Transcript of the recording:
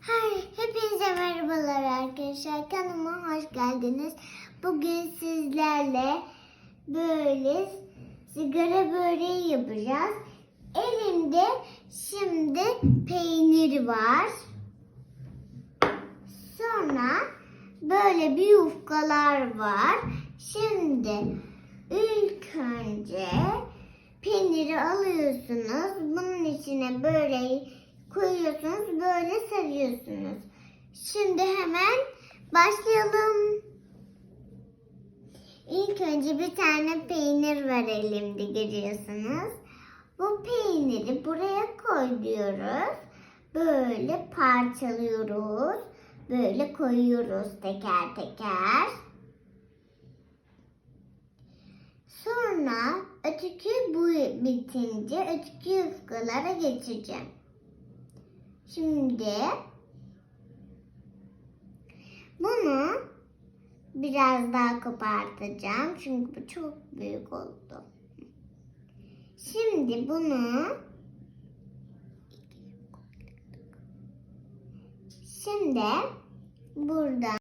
Hayır, hepinize merhabalar arkadaşlar. Kanalıma hoş geldiniz. Bugün sizlerle böyle sigara böreği yapacağız. Elimde şimdi peynir var. Sonra böyle bir yufkalar var. Şimdi ilk önce peyniri alıyorsunuz. Bunun içine böreği koyuyorsunuz. Böyle sarıyorsunuz. Şimdi hemen başlayalım. İlk önce bir tane peynir var elimde görüyorsunuz. Bu peyniri buraya koyuyoruz. Böyle parçalıyoruz. Böyle koyuyoruz teker teker. Sonra öteki bu bitince öteki yufkalara geçeceğim. Şimdi bunu biraz daha kopartacağım. Çünkü bu çok büyük oldu. Şimdi bunu şimdi buradan